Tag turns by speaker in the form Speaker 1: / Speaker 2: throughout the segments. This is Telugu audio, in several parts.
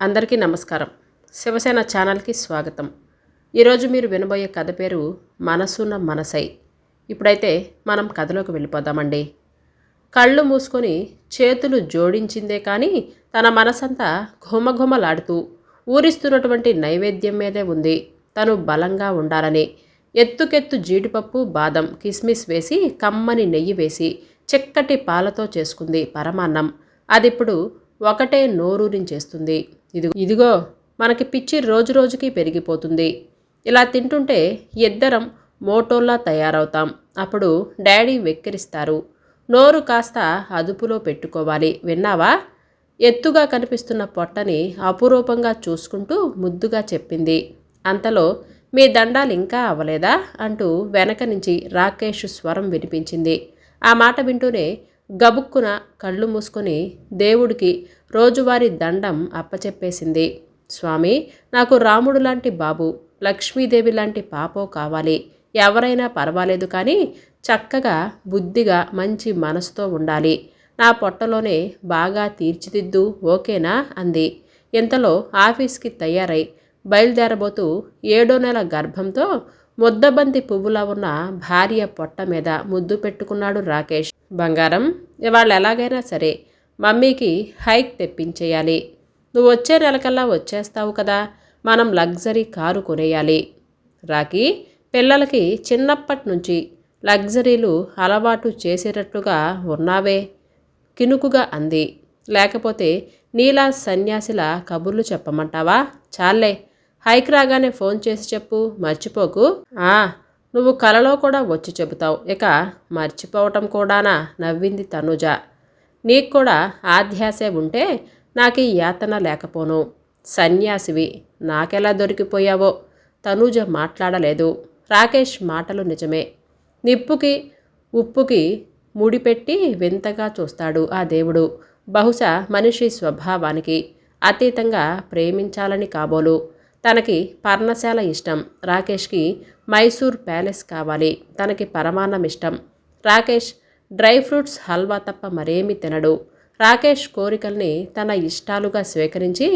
Speaker 1: అందరికీ నమస్కారం. శివసేన ఛానల్కి స్వాగతం. ఈరోజు మీరు వినబోయే కథ పేరు మనసున్న మనసై. ఇప్పుడైతే మనం కథలోకి వెళ్ళిపోదామండి. కళ్ళు మూసుకొని చేతులు జోడించిందే కానీ తన మనసంతా ఘుమఘుమలాడుతూ ఊరిస్తున్నటువంటి నైవేద్యం మీదే ఉంది. తను బలంగా ఉండాలని ఎత్తుకెత్తు జీడిపప్పు బాదం కిస్మిస్ వేసి కమ్మని నెయ్యి వేసి చిక్కటి పాలతో చేసుకుంది పరమాన్నం. అదిప్పుడు ఒకటే నోరూరించేస్తుంది. ఇది ఇదిగో మనకి పిచ్చి రోజు రోజుకి పెరిగిపోతుంది. ఇలా తింటుంటే ఇద్దరం మోటోల్లా తయారవుతాం. అప్పుడు డాడీ వెక్కిరిస్తారు. నోరు కాస్త అదుపులో పెట్టుకోవాలి. విన్నావా? ఎత్తుగా కనిపిస్తున్న పొట్టని అపురూపంగా చూసుకుంటూ ముద్దుగా చెప్పింది. అంతలో మీ దండాలు ఇంకా అవ్వలేదా? అంటూ వెనక నుంచి రాకేష్ స్వరం వినిపించింది. ఆ మాట వింటూనే గబుక్కున కళ్ళు మూసుకొని దేవుడికి రోజువారీ దండం అప్పచెప్పేసింది. స్వామి నాకు రాముడు లాంటి బాబు లక్ష్మీదేవి లాంటి పాపో కావాలి. ఎవరైనా పర్వాలేదు కానీ చక్కగా బుద్ధిగా మంచి మనసుతో ఉండాలి. నా పొట్టలోనే బాగా తీర్చిదిద్దు ఓకేనా? అంది. ఇంతలో ఆఫీస్కి తయారై బయలుదేరబోతూ ఏడో నెల గర్భంతో ముద్దబంతి పువ్వులా ఉన్న భార్య పొట్ట మీద ముద్దు పెట్టుకున్నాడు రాకేష్. బంగారం ఇవాళ ఎలాగైనా సరే మమ్మీకి హైక్ తెప్పించేయాలి. నువ్వు వచ్చే నెలకల్లా వచ్చేస్తావు కదా మనం లగ్జరీ కారు కొనేయాలి. రాకి పిల్లలకి చిన్నప్పటి నుంచి లగ్జరీలు అలవాటు చేసేటట్లుగా ఉన్నావే కినుకుగా అంది. లేకపోతే నీలా సన్యాసిలా కబుర్లు చెప్పమంటావా? చాలే హైక్ రాగానే ఫోన్ చేసి చెప్పు మర్చిపోకు. ఆ నువ్వు కలలో కూడా వచ్చి చెబుతావు. ఇక మర్చిపోవటం కూడానా? నవ్వింది తనుజ. నీకు కూడా ఆధ్యాసే ఉంటే నాకు ఈ యాతన లేకపోను. సన్యాసివి నాకెలా దొరికిపోయావో? తనూజ మాట్లాడలేదు. రాకేష్ మాటలు నిజమే. నిప్పుకి ఉప్పుకి ముడిపెట్టి వింతగా చూస్తాడు ఆ దేవుడు. బహుశా మనిషి స్వభావానికి అతీతంగా ప్రేమించాలని కాబోలు. తనకి పర్ణశాల ఇష్టం. రాకేష్కి మైసూర్ ప్యాలెస్ కావాలి. తనకి పరమాన్నం ఇష్టం. రాకేష్ డ్రై ఫ్రూట్స్ హల్వా తప్ప మరేమీ తినడు. రాకేష్ కోరికల్ని తన ఇష్టాలుగా స్వీకరించి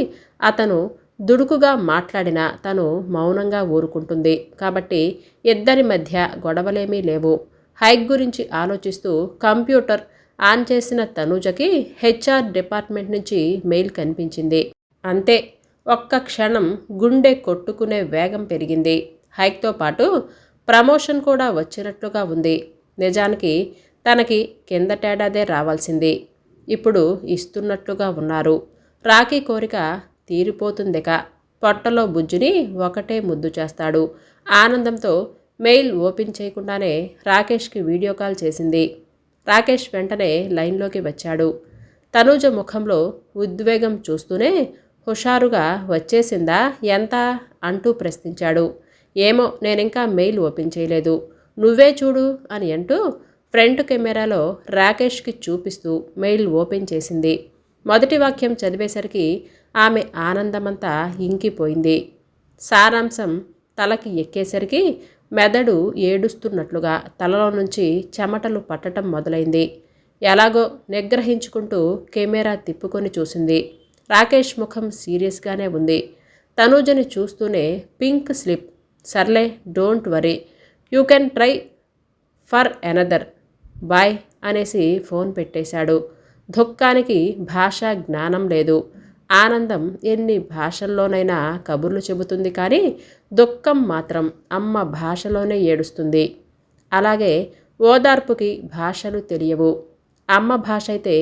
Speaker 1: అతను దుడుకుగా మాట్లాడిన తను మౌనంగా ఊరుకుంటుంది. కాబట్టి ఇద్దరి మధ్య గొడవలేమీ లేవు. హైక్ గురించి ఆలోచిస్తూ కంప్యూటర్ ఆన్ చేసిన తనూజకి హెచ్ఆర్ డిపార్ట్మెంట్ నుంచి మెయిల్ కనిపించింది. అంతే. ఒక్క క్షణం గుండె కొట్టుకునే వేగం పెరిగింది. హైక్తో పాటు ప్రమోషన్ కూడా వచ్చినట్లుగా ఉంది. నిజానికి తనకి కిందటేడాదే రావాల్సింది. ఇప్పుడు ఇస్తున్నట్లుగా ఉన్నారు. రాఖీ కోరిక తీరిపోతుందిక. పొట్టలో బుజ్జుని ఒకటే ముద్దు చేస్తాడు. ఆనందంతో మెయిల్ ఓపెన్ చేయకుండానే రాకేష్కి వీడియో కాల్ చేసింది. రాకేష్ వెంటనే లైన్లోకి వచ్చాడు. తనూజ ముఖంలో ఉద్వేగం చూస్తూనే హుషారుగా వచ్చేసిందా? ఎంత? అంటూ ప్రశ్నించాడు. ఏమో నేనింకా మెయిల్ ఓపెన్ చేయలేదు. నువ్వే చూడు అని అంటూ ఫ్రంట్ కెమెరాలో రాకేష్కి చూపిస్తూ మెయిల్ ఓపెన్ చేసింది. మొదటి వాక్యం చదివేసరికి ఆమె ఆనందమంతా ఇంకిపోయింది. సారాంశం తలకి ఎక్కేసరికి మెదడు ఏడుస్తున్నట్లుగా తలలో నుంచి చెమటలు పట్టడం మొదలైంది. ఎలాగో నిగ్రహించుకుంటూ కెమెరా తిప్పుకొని చూసింది. రాకేష్ ముఖం సీరియస్గానే ఉంది. తనూజని చూస్తూనే పింక్ స్లిప్. సర్లే don't worry. You can try for another boy అనేసి ఫోన్ పెట్టేశాడు. దుఃఖానికి భాషా జ్ఞానం లేదు. ఆనందం ఎన్ని భాషల్లోనైనా కబుర్లు చెబుతుంది కానీ దుఃఖం మాత్రం అమ్మ భాషలోనే ఏడుస్తుంది. అలాగే ఓదార్పుకి భాషలు తెలియవు. అమ్మ భాష అయితే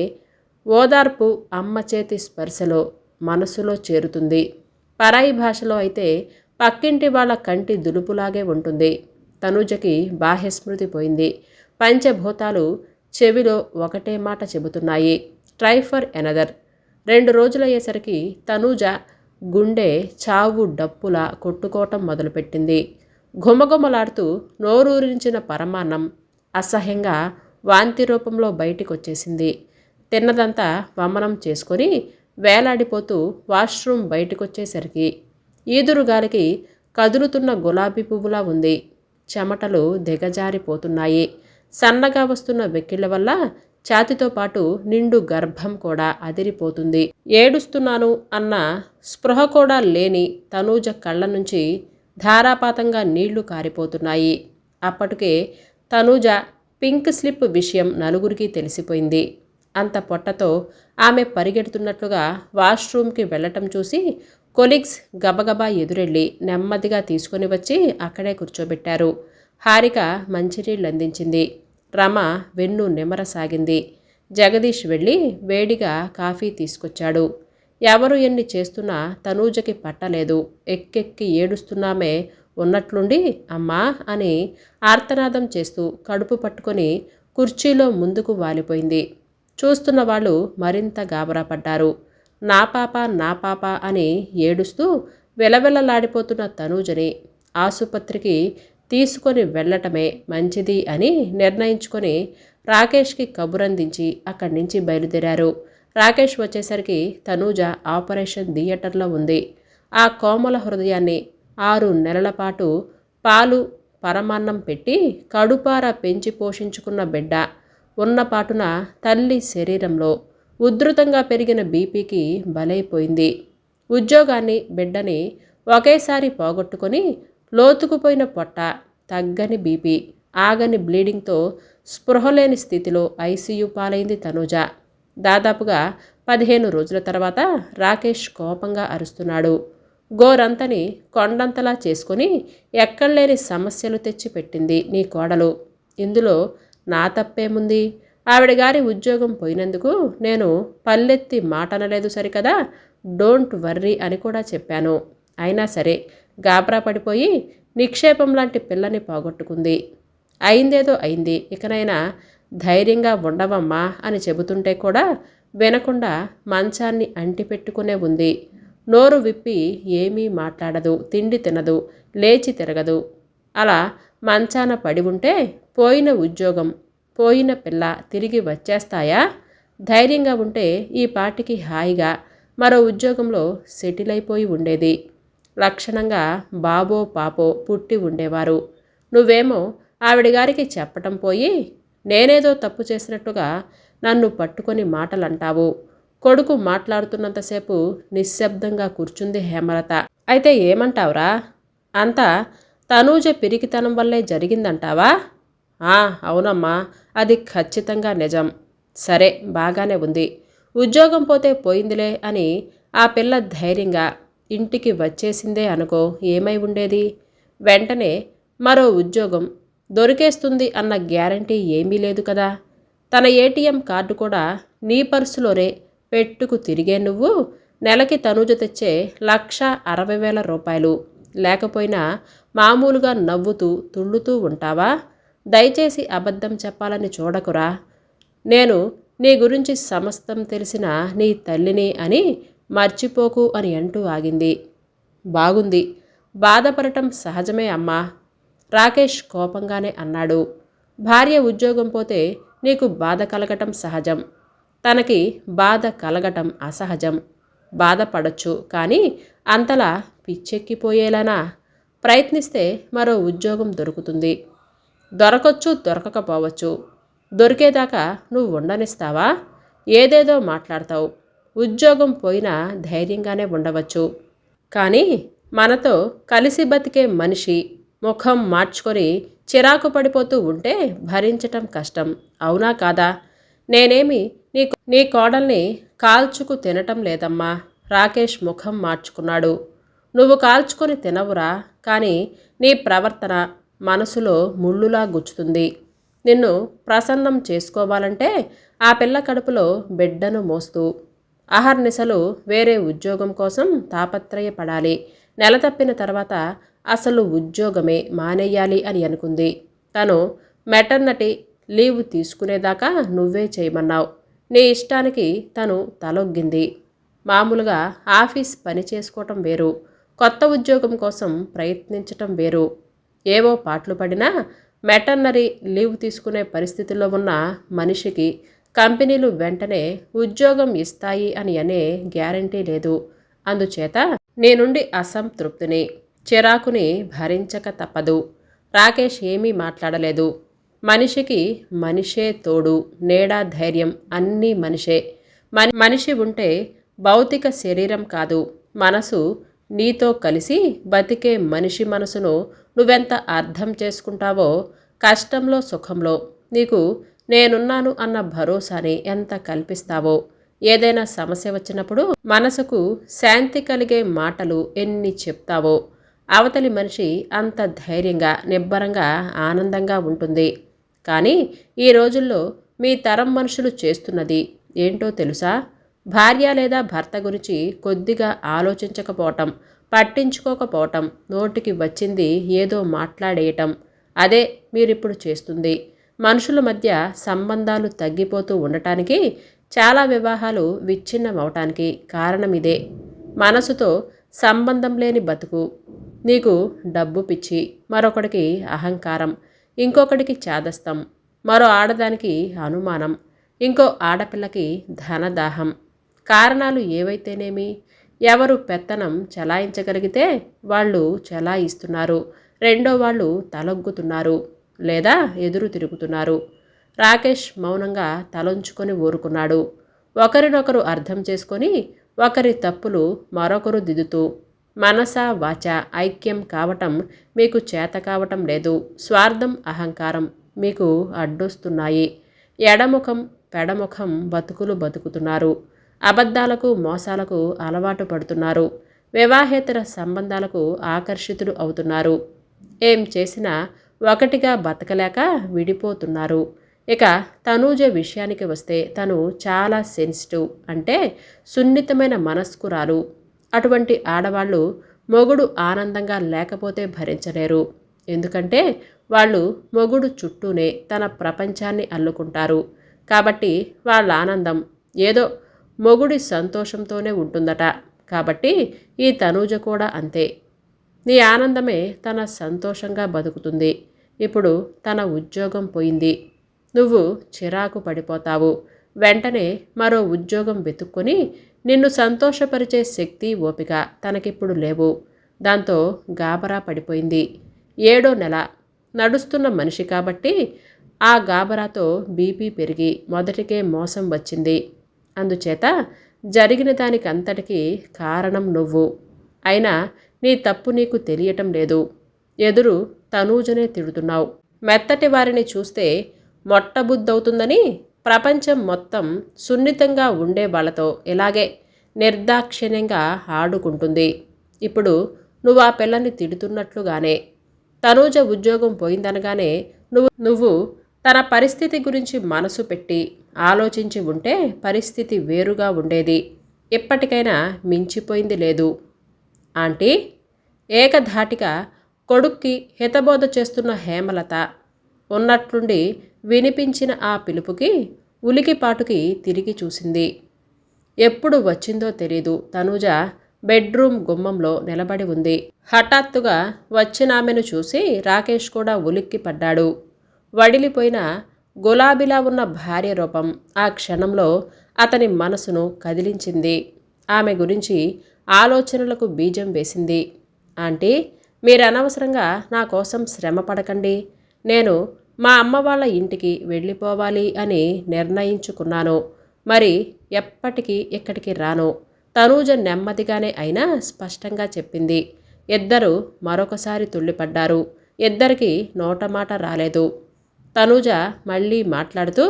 Speaker 1: ఓదార్పు అమ్మ చేతి స్పర్శలో మనసులో చేరుతుంది. పరాయి భాషలో అయితే పక్కింటి వాళ్ళ కంటి దులుపులాగే ఉంటుంది. తనుజకి బాహ్యస్మృతి పోయింది. పంచభూతాలు చెవిలో ఒకటే మాట చెబుతున్నాయి. Try for another. రెండు రోజులయ్యేసరికి తనూజ గుండె చావు డప్పులా కొట్టుకోవటం మొదలుపెట్టింది. ఘుమఘుమలాడుతూ నోరూరించిన పరమాన్నం అసహ్యంగా వాంతి రూపంలో బయటికొచ్చేసింది. తిన్నదంతా వమనం చేసుకొని వేలాడిపోతూ వాష్రూమ్ బయటకొచ్చేసరికి ఈదురుగాలికి కదులుతున్న గులాబీ పువ్వులా ఉంది. చెమటలు దిగజారిపోతున్నాయి. సన్నగా వస్తున్న వెక్కిళ్ళ వల్ల ఛాతితో పాటు నిండు గర్భం కూడా అదిరిపోతుంది. ఏడుస్తున్నాను అన్న స్పృహ కూడా లేని తనూజ కళ్ళ నుంచి ధారాపాతంగా నీళ్ళు కారిపోతున్నాయి. అప్పటికే తనూజ పింక్ స్లిప్ విషయం నలుగురికి తెలిసిపోయింది. అంత పొట్టతో ఆమె పరిగెడుతున్నట్లుగా వాష్రూమ్కి వెళ్ళటం చూసి కొలీగ్స్ గబగబా ఎదురెళ్ళి నెమ్మదిగా తీసుకొని వచ్చి అక్కడే కూర్చోబెట్టారు. హారిక మంచినీళ్ళు అందించింది. రమ వెన్ను నిమరసాగింది. జగదీష్ వెళ్ళి వేడిగా కాఫీ తీసుకొచ్చాడు. ఎవరు ఎన్ని చేస్తున్నా తనూజకి పట్టలేదు. ఎక్కెక్కి ఏడుస్తున్నామే ఉన్నట్లుండి అమ్మా అని ఆర్తనాదం చేస్తూ కడుపు పట్టుకొని కుర్చీలో ముందుకు వాలిపోయింది. చూస్తున్న వాళ్ళు మరింత గాబరా పడ్డారు. నా పాప నా పాప అని ఏడుస్తూ వెలవెలలాడిపోతున్న తనూజని ఆసుపత్రికి తీసుకొని వెళ్ళటమే మంచిది అని నిర్ణయించుకొని రాకేష్కి కబురందించి అక్కడి నుంచి బయలుదేరారు. రాకేష్ వచ్చేసరికి తనూజ ఆపరేషన్ థియేటర్లో ఉంది. ఆ కోమల హృదయాన్ని ఆరు నెలల పాటు పాలు పరమాన్నం పెట్టి కడుపార పెంచి పోషించుకున్న బిడ్డ. ఉన్నపాటున తల్లి శరీరంలో ఉధృతంగా పెరిగిన బీపీకి బలైపోయింది. ఉద్యోగాన్ని బిడ్డని ఒకేసారి పోగొట్టుకొని లోతుకుపోయిన పొట్ట తగ్గని బీపీ ఆగని బ్లీడింగ్తో స్పృహలేని స్థితిలో ఐసీయూ పాలైంది తనూజ. దాదాపుగా పదిహేను రోజుల తర్వాత రాకేష్ కోపంగా అరుస్తున్నాడు. గోరంతని కొండంతలా చేసుకొని ఎక్కడలేని సమస్యలు తెచ్చిపెట్టింది నీ కోడలు. ఇందులో నా తప్పేముంది? ఆవిడ గారి ఉద్యోగం పోయినందుకు నేను పల్లెత్తి మాటనలేదు సరికదా? డోంట్ వర్రీ అని కూడా చెప్పాను. అయినా సరే గాబరా పడిపోయి నిక్షేపం లాంటి పిల్లని పోగొట్టుకుంది. అయిందేదో అయింది. ఇకనైనా ధైర్యంగా ఉండవమ్మా అని చెబుతుంటే కూడా వినకుండా మంచాన్ని అంటిపెట్టుకునే ఉంది. నోరు విప్పి ఏమీ మాట్లాడదు. తిండి తినదు. లేచి తిరగదు. అలా మంచాన పడి ఉంటే పోయిన ఉద్యోగం పోయిన పిల్ల తిరిగి వచ్చేస్తాయా? ధైర్యంగా ఉంటే ఈ పాటికి హాయిగా మరో ఉద్యోగంలో సెటిల్ అయిపోయి ఉండేది. లక్షణంగా బాబో పాపో పుట్టి ఉండేవారు. నువ్వేమో ఆవిడ గారికి చెప్పటం పోయి నేనేదో తప్పు చేసినట్టుగా నన్ను పట్టుకొని మాటలంటావు. కొడుకు మాట్లాడుతున్నంతసేపు నిశ్శబ్దంగా కూర్చుంది హేమలత. అయితే ఏమంటావురా? అంతా తనూజ పిరికితనం వల్లే జరిగిందంటావా? ఆ అవునమ్మా అది ఖచ్చితంగా నిజం. సరే బాగానే ఉంది. ఉద్యోగం పోతే పోయిందిలే అని ఆ పిల్ల ధైర్యంగా ఇంటికి వచ్చేసిందే అనుకో ఏమై ఉండేది? వెంటనే మరో ఉద్యోగం దొరికేస్తుంది అన్న గ్యారంటీ ఏమీ లేదు కదా. తన ఏటీఎం కార్డు కూడా నీ పర్సులోనే పెట్టుకు తిరిగే నువ్వు నెలకి తనుజ తెచ్చే లక్ష అరవై వేల రూపాయలు. లేకపోయినా మామూలుగా నవ్వుతూ తుళ్ళుతూ ఉంటావా? దయచేసి అబద్ధం చెప్పాలని చూడకురా. నేను నీ గురించి సమస్తం తెలిసిన నీ తల్లిని అని మర్చిపోకు అని అంటూ ఆగింది. బాగుంది. బాధపడటం సహజమే అమ్మా. రాకేష్ కోపంగానే అన్నాడు. భార్య ఉద్యోగం పోతే నీకు బాధ కలగటం సహజం. తనకి బాధ కలగటం అసహజం. బాధపడచ్చు కానీ అంతలా పిచ్చెక్కిపోయేలానా? ప్రయత్నిస్తే మరో ఉద్యోగం దొరుకుతుంది. దొరకొచ్చు దొరకకపోవచ్చు. దొరికేదాకా నువ్వు ఉండనిస్తావా? ఏదేదో మాట్లాడతావు. ఉద్యోగం పోయినా ధైర్యంగానే ఉండవచ్చు. కానీ మనతో కలిసి బతికే మనిషి ముఖం మార్చుకొని చిరాకు పడిపోతూ ఉంటే భరించటం కష్టం. అవునా కాదా? నేనేమి నీ నీ కోడల్ని కాల్చుకు తినటం లేదమ్మా. రాకేష్ ముఖం మార్చుకున్నాడు. నువ్వు కాల్చుకొని తినవురా కానీ నీ ప్రవర్తన మనసులో ముళ్ళులా గుచ్చుతుంది. నిన్ను ప్రసన్నం చేసుకోవాలంటే ఆ పిల్ల కడుపులో బిడ్డను మోస్తూ అహర్నిశలు వేరే ఉద్యోగం కోసం తాపత్రయపడాలి. నెల తప్పిన తర్వాత అసలు ఉద్యోగమే మానేయాలి అని అనుకుంది. తను మెటర్నటీ లీవ్ తీసుకునేదాకా నువ్వే చేయమన్నావు. నీ ఇష్టానికి తను తలొగ్గింది. మామూలుగా ఆఫీస్ పని చేసుకోవటం వేరు. కొత్త ఉద్యోగం కోసం ప్రయత్నించటం వేరు. ఏవో పాటలు పడినా మెటర్నరీ లీవ్ తీసుకునే పరిస్థితిలో ఉన్న మనిషికి కంపెనీలు వెంటనే ఉద్యోగం ఇస్తాయి అని అనే గ్యారంటీ లేదు. అందుచేత నేనుండి అసంతృప్తిని చిరాకుని భరించక తప్పదు. రాకేష్ ఏమీ మాట్లాడలేదు. మనిషికి మనిషే తోడు నేడా ధైర్యం అన్నీ మనిషే. మనిషి ఉంటే భౌతిక శరీరం కాదు మనసు నీతో కలిసి బతికే మనిషి మనసును నువ్వెంత అర్థం చేసుకుంటావో కష్టంలో సుఖంలో నీకు నేనున్నాను అన్న భరోసాని ఎంత కల్పిస్తావో. ఏదైనా సమస్య వచ్చినప్పుడు మనసుకు శాంతి కలిగే మాటలు ఎన్ని చెప్తావో. అవతలి మనిషి అంత ధైర్యంగా నిబ్బరంగా ఆనందంగా ఉంటుంది. కానీ ఈ రోజుల్లో మీ తరం మనుషులు చేస్తున్నది ఏంటో తెలుసా? భార్య లేదా భర్త గురించి కొద్దిగా ఆలోచించకపోవటం పట్టించుకోకపోవటం నోటికి వచ్చింది ఏదో మాట్లాడేయటం. అదే మీరిప్పుడు చేస్తుంది. మనుషుల మధ్య సంబంధాలు తగ్గిపోతూ ఉండటానికి చాలా వివాహాలు విచ్ఛిన్నమవటానికి కారణం ఇదే మనసుతో సంబంధం లేని బతుకు నీకు డబ్బు పిచ్చి మరొకడికి అహంకారం ఇంకొకడికి చాదస్తం మరో ఆడదానికి అనుమానం ఇంకో ఆడపిల్లకి ధనదాహం. కారణాలు ఏవైతేనేమి? ఎవరు పెత్తనం చలాయించగలిగితే వాళ్ళు చలాయిస్తున్నారు. రెండో వాళ్ళు తలొగ్గుతున్నారు లేదా ఎదురు తిరుగుతున్నారు. రాకేష్ మౌనంగా తలొంచుకొని ఊరుకున్నాడు. ఒకరినొకరు అర్థం చేసుకొని ఒకరి తప్పులు మరొకరు దిద్దుతూ మనస వాచ ఐక్యం కావటం మీకు చేత కావటం లేదు. స్వార్థం అహంకారం మీకు అడ్డొస్తున్నాయి. ఎడముఖం పెడముఖం బతుకులు బతుకుతున్నారు. అబద్ధాలకు మోసాలకు అలవాటు పడుతున్నారు. వివాహేతర సంబంధాలకు ఆకర్షితులు అవుతున్నారు. ఏం చేసినా ఒకటిగా బతకలేక విడిపోతున్నారు. ఇక తనూజ విషయానికి వస్తే తను చాలా సెన్సిటివ్ అంటే సున్నితమైన మనస్కురాలు. అటువంటి ఆడవాళ్ళు మొగుడు ఆనందంగా లేకపోతే భరించలేరు. ఎందుకంటే వాళ్ళు మొగుడు చుట్టూనే తన ప్రపంచాన్ని అల్లుకుంటారు. కాబట్టి వాళ్ళ ఆనందం ఏదో మొగుడి సంతోషంతోనే ఉంటుందట. కాబట్టి ఈ తనూజ కూడా అంతే. నీ ఆనందమే తన సంతోషంగా బతుకుతుంది. ఇప్పుడు తన ఉద్యోగం పోయింది. నువ్వు చిరాకు పడిపోతావు. వెంటనే మరో ఉద్యోగం వెతుక్కొని నిన్ను సంతోషపరిచే శక్తి ఓపిక తనకిప్పుడు లేవు. దాంతో గాబరా పడిపోయింది. ఏడో నెల. నడుస్తున్న మనిషి కాబట్టి ఆ గాబరాతో బీపీ పెరిగి మొదటికే మోసం వచ్చింది. అందుచేత జరిగిన దానికంతటికీ కారణం నువ్వు. అయినా నీ తప్పు నీకు తెలియటం లేదు. ఎదురు తనూజనే తిడుతున్నావు. మెత్తటి వారిని చూస్తే మొట్టబుద్ధవుతుందని ప్రపంచం మొత్తం సున్నితంగా ఉండే వాళ్ళతో ఇలాగే నిర్దాక్షిణ్యంగా ఆడుకుంటుంది. ఇప్పుడు నువ్వు ఆ పిల్లని తిడుతున్నట్లుగానే తనూజ ఉద్యోగం పోయిందనగానే నువ్వు నువ్వు తన పరిస్థితి గురించి మనసు పెట్టి ఆలోచించి ఉంటే పరిస్థితి వేరుగా ఉండేది. ఇప్పటికైనా మించిపోయింది లేదు. ఆంటీ ఏకధాటిగా కొడుక్కి హితబోధ చేస్తున్న హేమలత ఉన్నట్లుండి వినిపించిన ఆ పిలుపుకి ఉలికిపాటుకి తిరిగి చూసింది. ఎప్పుడు వచ్చిందో తెలీదు. తనూజ బెడ్రూమ్ గుమ్మంలో నిలబడి ఉంది. హఠాత్తుగా వచ్చినామెను చూసి రాకేష్ కూడా ఉలిక్కి పడ్డాడు వడిలిపోయిన గులాబీలా ఉన్న భార్య రూపం ఆ క్షణంలో అతని మనసును కదిలించింది. ఆమె గురించి ఆలోచనలకు బీజం వేసింది. ఆంటీ మీరు అనవసరంగా నా కోసం శ్రమ పడకండి. నేను మా అమ్మ వాళ్ళ ఇంటికి వెళ్ళిపోవాలి అని నిర్ణయించుకున్నాను. మరి ఎప్పటికీ ఇక్కడికి రాను. తనూజ నెమ్మదిగానే అయినా స్పష్టంగా చెప్పింది. ఇద్దరు మరొకసారి తుళ్ళిపడ్డారు. ఇద్దరికి నోటమాట రాలేదు. తనూజ మళ్ళీ మాట్లాడుతూ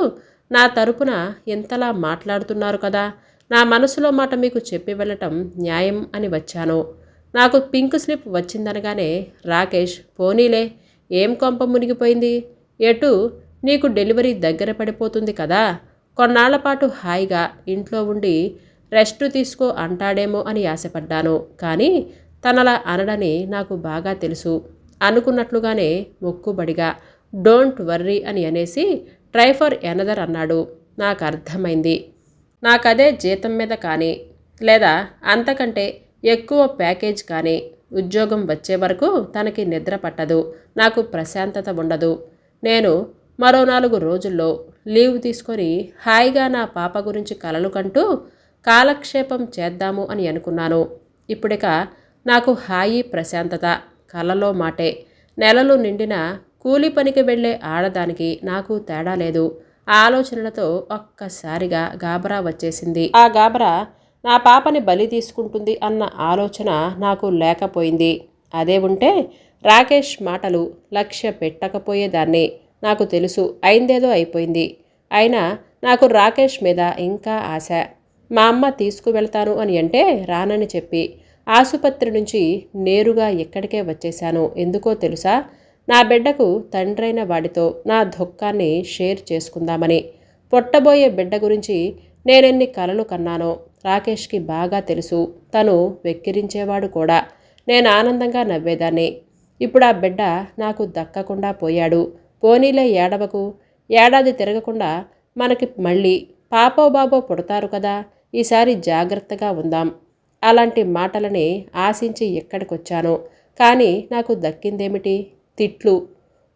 Speaker 1: నా తరపున ఇంతలా మాట్లాడుతున్నారు కదా? నా మనసులో మాట మీకు చెప్పి వెళ్ళటం న్యాయం అని వచ్చాను. నాకు పింక్ స్లిప్ వచ్చిందనగానే రాకేష్ పోనీలే ఏం కొంప మునిగిపోయింది? ఎటు? నీకు డెలివరీ దగ్గర పడిపోతుంది కదా? కొన్నాళ్ళ పాటు హాయిగా ఇంట్లో ఉండి రెస్ట్ తీసుకో అంటాడేమో అని ఆశపడ్డాను. కానీ తనలా అనడని నాకు బాగా తెలుసు. అనుకున్నట్లుగానే మొక్కుబడిగా డోంట్ వర్రీ అని అనేసి ట్రై ఫర్ ఎనదర్ అన్నాడు. నాకు అర్థమైంది. నాకదే జీతం మీద కానీ లేదా అంతకంటే ఎక్కువ ప్యాకేజ్ కానీ ఉద్యోగం వచ్చే వరకు తనకి నిద్ర పట్టదు. నాకు ప్రశాంతత ఉండదు. నేను మరో నాలుగు రోజుల్లో లీవ్ తీసుకొని హాయిగా నా పాప గురించి కలలు కంటూ కాలక్షేపం చేద్దాము అని అనుకున్నాను. ఇప్పుడిక నాకు హాయి ప్రశాంతత కలలో మాటే. నెలలు నిండిన కూలి పనికి వెళ్ళే ఆడదానికి నాకు తేడా లేదు. ఆ ఆలోచనలతో ఒక్కసారిగా గాబరా వచ్చేసింది. ఆ గాబరా నా పాపని బలి తీసుకుంటుంది అన్న ఆలోచన నాకు లేకపోయింది. అదే ఉంటే రాకేష్ మాటలు లక్ష్య పెట్టకపోయేదాన్ని నాకు తెలుసు. అయిందేదో అయిపోయింది. అయినా నాకు రాకేష్ మీద ఇంకా ఆశ. మా అమ్మ తీసుకువెళ్తాను అని అంటే రానని చెప్పి ఆసుపత్రి నుంచి నేరుగా ఎక్కడికే వచ్చేశాను. ఎందుకో తెలుసా? నా బిడ్డకు తండ్రైన వాడితో నా దుఃఖాన్ని షేర్ చేసుకుందామని. పుట్టబోయే బిడ్డ గురించి నేనెన్ని కలలు కన్నానో రాకేష్కి బాగా తెలుసు. తను వెక్కిరించేవాడు కూడా. నేను ఆనందంగా నవ్వేదాన్ని. ఇప్పుడు ఆ బిడ్డ నాకు దక్కకుండా పోయాడు. పోనీలే ఏడవకు. ఏడాది తిరగకుండా మనకి మళ్ళీ పాపో బాబో పుడతారు కదా. ఈసారి జాగ్రత్తగా ఉందాం. అలాంటి మాటలని ఆశించి ఇక్కడికొచ్చాను కానీ నాకు దక్కిందేమిటి? తిట్లు.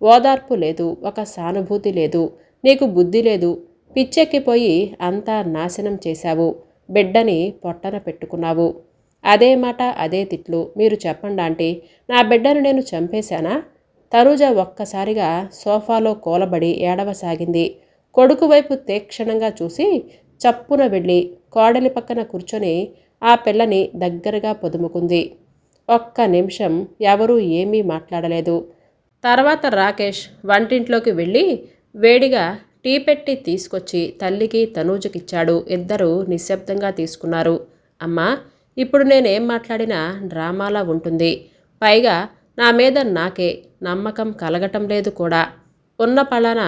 Speaker 1: ఓదార్పు లేదు ఒక సానుభూతి లేదు నీకు బుద్ధి లేదు. పిచ్చెక్కిపోయి అంతా నాశనం చేశావు. బిడ్డని పొట్టన పెట్టుకున్నావు. అదే మాట అదే తిట్లు. మీరు చెప్పండి ఆంటీ నా బిడ్డను నేను చంపేశానా? తనుజ ఒక్కసారిగా సోఫాలో కూలబడి ఏడవసాగింది. కొడుకు వైపు తీక్షణంగా చూసి చప్పున వెళ్ళి కోడలి పక్కన కూర్చొని ఆ పిల్లని దగ్గరగా పొదుముకుంది. ఒక్క నిమిషం ఎవరూ ఏమీ మాట్లాడలేదు. తర్వాత రాకేష్ వంటింట్లోకి వెళ్ళి వేడిగా టీ పెట్టి తీసుకొచ్చి తల్లికి తనూజకిచ్చాడు. ఇద్దరూ నిశ్శబ్దంగా తీసుకున్నారు. అమ్మా ఇప్పుడు నేనేం మాట్లాడినా డ్రామాలా ఉంటుంది. పైగా నా మీద నాకే నమ్మకం కలగటం లేదు కూడా. ఉన్న పళాన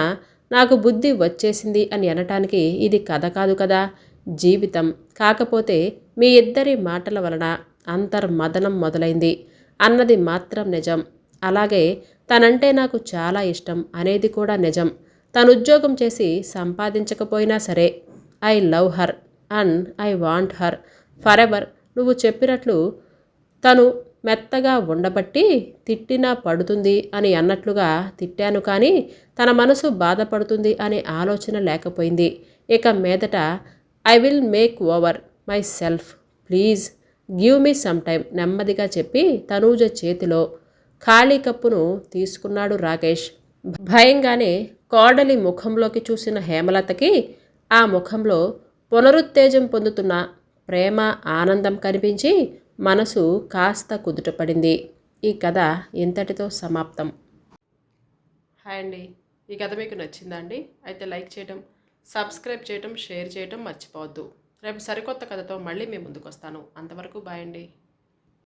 Speaker 1: నాకు బుద్ధి వచ్చేసింది అని అనటానికి ఇది కథ కాదు కదా. జీవితం కాకపోతే మీ ఇద్దరి మాటల వలన అంతర్మదనం మొదలైంది. అన్నది మాత్రం నిజం. అలాగే తనంటే నాకు చాలా ఇష్టం అనేది కూడా నిజం. తను ఉద్యోగం చేసి సంపాదించకపోయినా సరే I love her and I want her forever నువ్వు చెప్పినట్లు తను మెత్తగా ఉండబట్టి తిట్టినా పడుతుంది అని అన్నట్లుగా తిట్టాను కానీ తన మనసు బాధపడుతుంది అనే ఆలోచన లేకపోయింది. ఇక మీదట I will make over myself please give me some time నెమ్మదిగా చెప్పి తనూజ చేతిలో ఖాళీ కప్పును తీసుకున్నాడు రాకేష్. భయంగానే కోడలి ముఖంలోకి చూసిన హేమలతకి ఆ ముఖంలో పునరుత్తేజం పొందుతున్న ప్రేమ ఆనందం కనిపించి మనసు కాస్త కుదుటపడింది. ఈ కథ ఇంతటితో సమాప్తం. హాయ్ అండి. ఈ కథ మీకు నచ్చిందా అండి? అయితే లైక్ చేయడం సబ్స్క్రైబ్ చేయడం షేర్ చేయడం మర్చిపోవద్దు. రేపు సరికొత్త కథతో మళ్ళీ మేము ముందుకు వస్తాను అంతవరకు బాయ్ అండి.